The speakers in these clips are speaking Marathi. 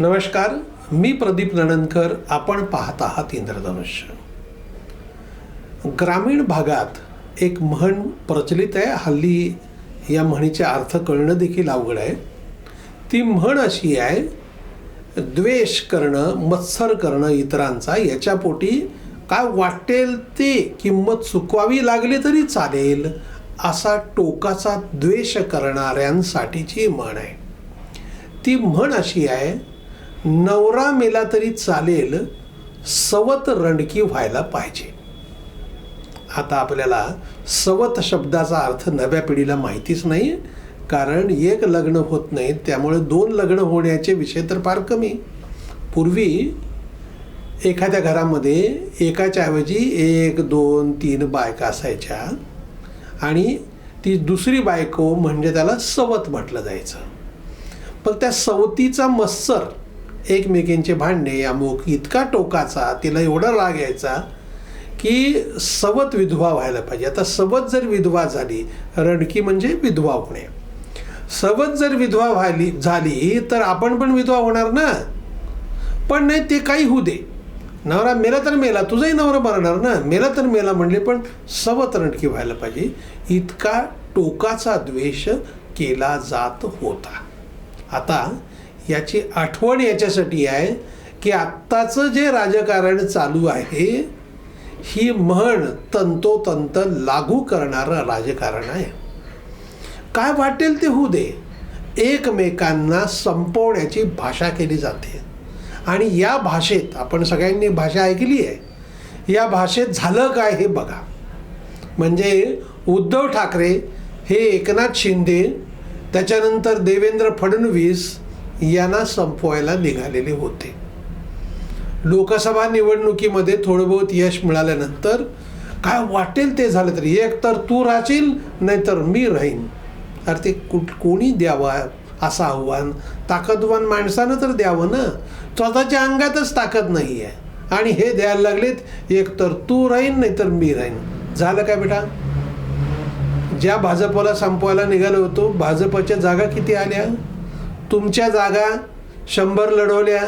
नमस्कार मी प्रदीप नणनकर आपण पाहत आहात इंद्रधनुष्य ग्रामीण भागात एक म्हण प्रचलित आहे हल्ली या म्हणीचे अर्थ कळणं देखील अवघड आहे. ती म्हण अशी आहे द्वेष करणं मत्सर करणं इतरांचा याच्या पोटी काय वाटेल ते किंमत चुकवावी लागली तरी चालेल असा टोकाचा द्वेष करणाऱ्यांसाठीची म्हण आहे. ती म्हण अशी आहे नवरा मेला तरी चालेल सवत रणकी व्हायला पाहिजे. आता आपल्याला सवत शब्दाचा अर्थ नव्या पिढीला माहितीच नाही कारण एक लग्न होत नाही त्यामुळे दोन लग्न होण्याचे विषय तर फार कमी. पूर्वी एखाद्या घरामध्ये एकाच्या ऐवजी एक दोन तीन बायका असायच्या आणि ती दुसरी बायको म्हणजे त्याला सवत म्हटलं जायचं. पण त्या सवतीचा मत्सर एकमेकींचे भांडणे अमुक इतका टोकाचा तिला एवढा राग यायचा की सवत विधवा व्हायला पाहिजे. आता सवत जर विधवा झाली रडकी म्हणजे विधवा होणे. सवत जर विधवा व्हायली झाली तर आपण पण विधवा होणार ना? पण नाही ते काही होऊ दे. नवरा मेला तर मेला तुझाही नवरा मरणार ना? मेला तर मेला म्हणले पण सवत रणकी व्हायला पाहिजे. इतका टोकाचा द्वेष केला जात होता. आता याची आठवण याच्यासाठी आहे की आत्ताचं जे राजकारण चालू आहे ही म्हण तंतोतंत लागू करणारं राजकारण आहे. काय वाटेल ते होऊ दे. एकमेकांना संपवण्याची भाषा केली जाते. आणि या भाषेत आपण सगळ्यांनी भाषा ऐकली आहे या भाषेत झालं काय हे बघा. म्हणजे उद्धव ठाकरे हे एकनाथ शिंदे त्याच्यानंतर देवेंद्र फडणवीस यांना संपवायला निघालेले होते. लोकसभा निवडणुकीमध्ये थोडं बहुत यश मिळाल्यानंतर काय वाटेल ते झालं तरी एक तर तू राहशील नाहीतर मी राहीन. अरे ते कुठ कोणी द्यावा असं आव्हान? ताकदवान माणसानं तर द्यावं ना. स्वतःच्या अंगातच ताकद नाही आहे आणि हे द्यायला लागलेत एक तर तू राहीन नाहीतर मी राहीन. झालं काय बेटा? ज्या भाजपला संपवायला निघालो होतो भाजपच्या जागा किती आल्या? तुमच्या जागा शंभर लढवल्या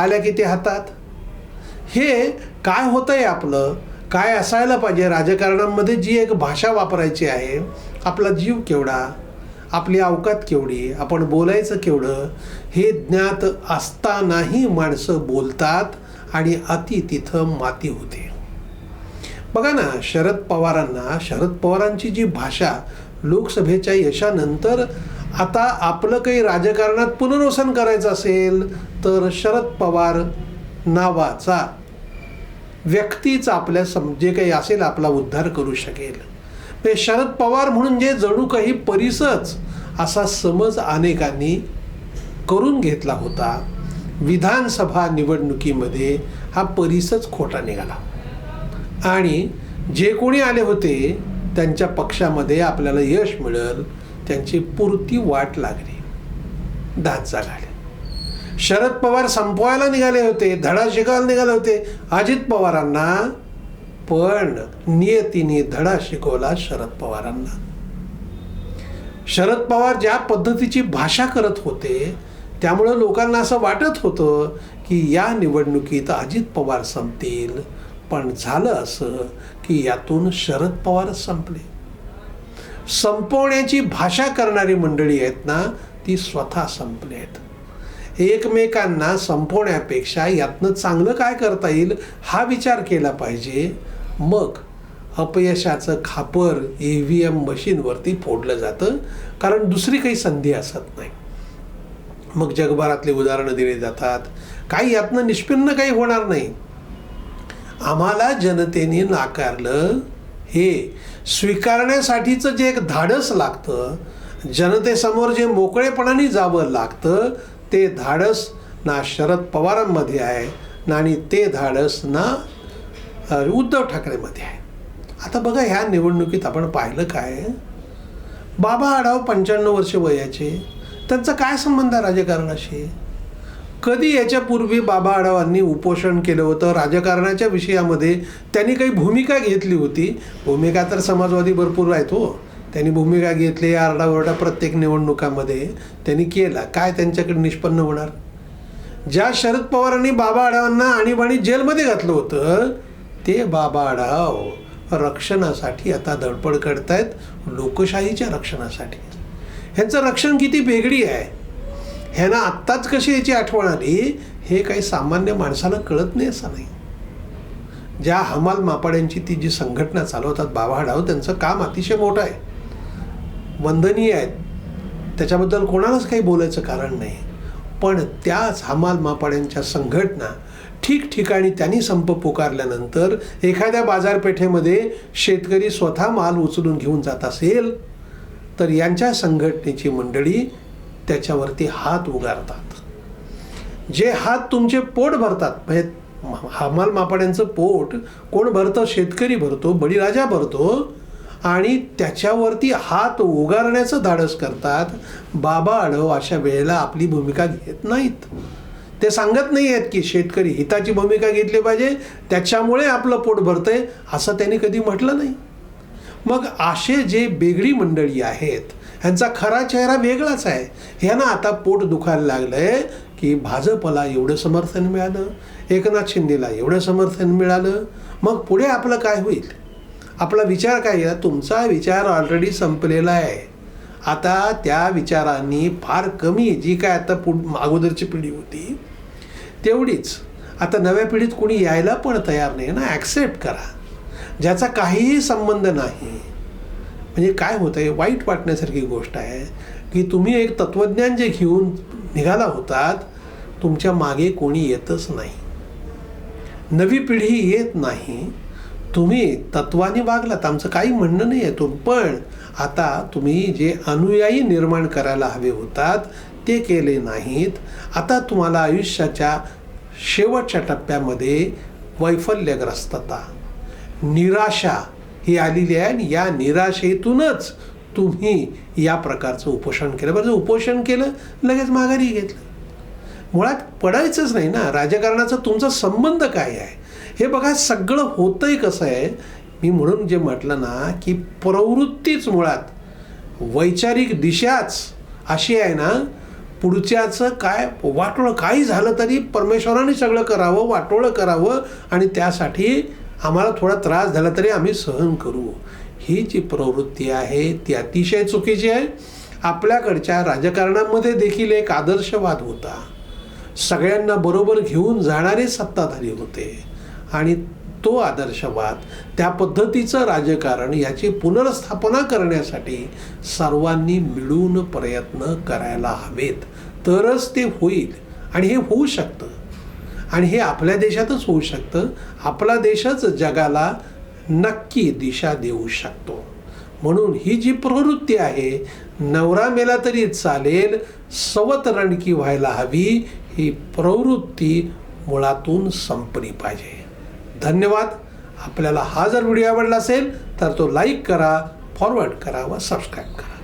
आल्या किती हातात? हे काय होतं आहे आपलं? काय असायला पाहिजे? राजकारणामध्ये जी एक भाषा वापरायची आहे आपला जीव केवढा? आपली अवकात केवढी? आपण बोलायचं केवढं? हे ज्ञात असतानाही माणसं बोलतात आणि अति तिथं माती होते. बघा ना शरद पवारांना शरद पवारांची जी भाषा लोकसभेच्या यशानंतर आता आपलं काही राजकारणात पुनर्वसन करायचं असेल तर शरद पवार नावाचा व्यक्तीच आपल्या सम जे काही असेल आपला उद्धार करू शकेल. ते शरद पवार म्हणून जे जणू काही परिसच असा समज अनेकांनी करून घेतला होता विधानसभा निवडणुकीमध्ये हा परिसच खोटा निघाला. आणि जे कोणी आले होते त्यांच्या पक्षामध्ये आपल्याला यश मिळेल त्यांची पुरती वाट लागली. दात झाले शरद पवार संपवायला निघाले होते धडा शिकायला निघाले होते अजित पवारांना. पण नियतीने धडा शिकवला शरद पवारांना. शरद पवार ज्या पद्धतीची भाषा करत होते त्यामुळं लोकांना असं वाटत होतं की या निवडणुकीत अजित पवार संपतील. पण झालं असं की यातून शरद पवार संपले. संपवण्याची भाषा करणारी मंडळी आहेत ना ती स्वतः संपली आहेत. एकमेकांना संपवण्यापेक्षा यातनं चांगलं काय करता येईल हा विचार केला पाहिजे. मग अपयशाचं खापर ई व्ही एम मशीनवरती फोडलं जातं कारण दुसरी काही संधी असत नाही. मग जगभरातली उदाहरणं दिली जातात. काही यातनं निष्पन्न काही होणार नाही. आम्हाला जनतेने नाकारलं हे स्वीकारण्यासाठीचं जे एक धाडस लागतं जनतेसमोर जे मोकळेपणाने जावं लागतं ते धाडस ना शरद पवारांमध्ये आहे ना आणि ते धाडस ना उद्धव ठाकरेमध्ये आहे. आता बघा ह्या निवडणुकीत आपण पाहिलं काय? बाबा आढाव पंच्याण्णव वर्ष वयाचे त्यांचा काय संबंध आहे राजकारणाशी? कधी याच्यापूर्वी बाबा आढावांनी उपोषण केलं होतं? राजकारणाच्या विषयामध्ये त्यांनी काही भूमिका घेतली होती. भूमिका तर समाजवादी भरपूर आहेत हो. त्यांनी भूमिका घेतली आरडाओरडा प्रत्येक निवडणुकामध्ये त्यांनी केला. काय त्यांच्याकडे निष्पन्न होणार? ज्या शरद पवारांनी बाबा आढावांना आणीबाणी जेलमध्ये घातलं होतं ते बाबा आढाव रक्षणासाठी आता धडपड करतायत. लोकशाहीच्या रक्षणासाठी. ह्यांचं रक्षण किती वेगळी आहे? ह्यांना आत्ताच कशी याची आठवण आली हे काही सामान्य माणसाला कळत नाही असं नाही. ज्या हमाल मापाड्यांची ती जी संघटना चालवतात बाबा त्यांचं काम अतिशय मोठं आहे. वंदनीय आहेत. त्याच्याबद्दल कोणालाच काही बोलायचं कारण नाही. पण त्याच हमाल मापाड्यांच्या संघटना ठिकठिकाणी त्यांनी संप पुकारल्यानंतर एखाद्या बाजारपेठेमध्ये शेतकरी स्वतः माल उचलून घेऊन जात असेल तर यांच्या संघटनेची मंडळी त्याच्यावरती हात उगारतात. जे हात तुमचे पोट भरतात म्हणजे हमाल मापाड्यांचं पोट कोण भरतं? शेतकरी भरतो बळीराजा भरतो आणि त्याच्यावरती हात उगारण्याचं धाडस करतात. बाबा आढव अशा वेळेला आपली भूमिका घेत नाहीत. ते सांगत नाही आहेत की शेतकरी हिताची भूमिका घेतली पाहिजे त्याच्यामुळे आपलं पोट भरतंय असं त्यांनी कधी म्हटलं नाही. मग असे जे बेगडी मंडळी आहेत ह्यांचा खरा चेहरा वेगळाच आहे. ह्यांना आता पोट दुखायला लागलंय की भाजपला एवढं समर्थन मिळालं एकनाथ शिंदेला एवढं समर्थन मिळालं मग पुढे आपलं काय होईल? आपला विचार काय आहे? तुमचा विचार ऑलरेडी संपलेला आहे. आता त्या विचारांनी फार कमी जी काय आता पुढ अगोदरची पिढी होती तेवढीच. आता नव्या पिढीत कोणी यायला पण तयार नाही ना ॲक्सेप्ट करा. ज्याचा काहीही संबंध नाही म्हणजे काय होतं आहे वाईट वाटण्यासारखी गोष्ट आहे की तुम्ही एक तत्त्वज्ञान जे घेऊन निघाला होतात तुमच्या मागे कोणी येतच नाही. नवी पिढी येत नाही. तुम्ही तत्वाने वागलात. आमचं काही म्हणणं नाही आहे तुम पण आता तुम्ही जे अनुयायी निर्माण करायला हवे होतात ते केले नाहीत. आता तुम्हाला आयुष्याच्या शेवटच्या टप्प्यामध्ये वैफल्यग्रस्तता निराशा ही आलेली आहे आणि या निराशेतूनच तुम्ही या प्रकारचं उपोषण केलं. बरं उपोषण केलं लगेच माघारी घेतलं. मुळात पडायचंच नाही ना. राजकारणाचा तुमचा संबंध काय आहे? हे बघा सगळं होतंय कसं आहे? मी म्हणून जे म्हटलं ना की प्रवृत्तीच मुळात वैचारिक दिशाच अशी आहे ना पुढच्याचं काय वाटोळं काही झालं तरी परमेश्वराने सगळं करावं वाटोळं करावं आणि त्यासाठी आम्हाला थोडा त्रास झाला तरी आम्ही सहन करू. ही जी प्रवृत्ती आहे ती अतिशय चुकीची आहे. आपल्याकडच्या राजकारणामध्ये देखील एक आदर्शवाद होता. सगळ्यांना बरोबर घेऊन जाणारे सत्ताधारी होते. आणि तो आदर्शवाद त्या पद्धतीचं राजकारण याची पुनर्स्थापना करण्यासाठी सर्वांनी मिळून प्रयत्न करायला हवेत. तरच ते होईल आणि हे होऊ शकतं. आणि हे आपल्या देशातच होऊ शकतं. आपला देशच जगाला नक्की दिशा देऊ शकतो. म्हणून ही जी प्रवृत्ती आहे नवरा मेला तरी चालेल सवत रणकी व्हायला हवी ही प्रवृत्ती मुळातून संपली पाहिजे. धन्यवाद. आपल्याला हा जर व्हिडिओ आवडला असेल तर तो लाईक करा फॉरवर्ड करा व सबस्क्राईब करा.